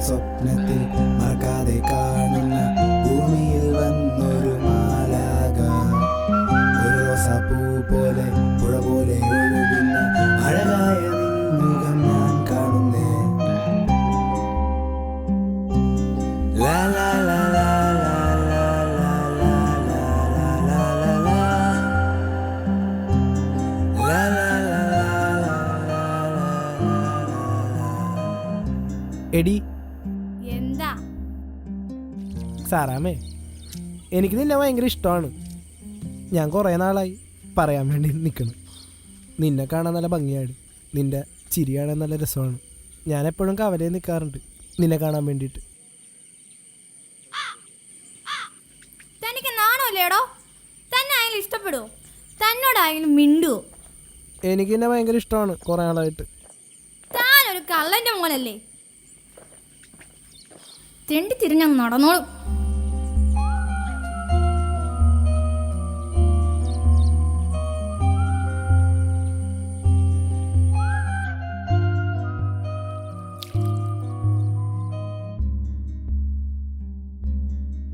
സ്വപ്നത്തിൽ മറക്കാതെ കാണുന്ന ഭൂമിയിൽ വന്നൊരു മാലാക ഒരു റോസാപ്പൂ പോലെ പുഴ പോലെ ഒഴുകുന്ന എടി. എന്താ? സാറാമേ എനിക്ക് നിന്നെ ഭയങ്കര ഇഷ്ടമാണ്. ഞാൻ കുറേ നാളായി പറയാൻ വേണ്ടി നിൽക്കണം നിന്നെ കാണാൻ നല്ല ഭംഗിയാണ് നിന്റെ ചിരി കാണാൻ നല്ല രസമാണ്. ഞാൻ എപ്പോഴും കവലയിൽ നിൽക്കാറുണ്ട് നിന്നെ കാണാൻ വേണ്ടിയിട്ട്. തനിക്ക് ആയാലും ഇഷ്ടപ്പെടുവോ? തന്നോടായാലും മിണ്ടുവോ? എനിക്ക് എന്നെ ഭയങ്കര ഇഷ്ടമാണ് കുറെ ആളായിട്ട്. താനൊരു കള്ളന്റെ മോനല്ലേ? തെണ്ടി തിരിഞ്ഞങ്ങ് നടന്നോളും.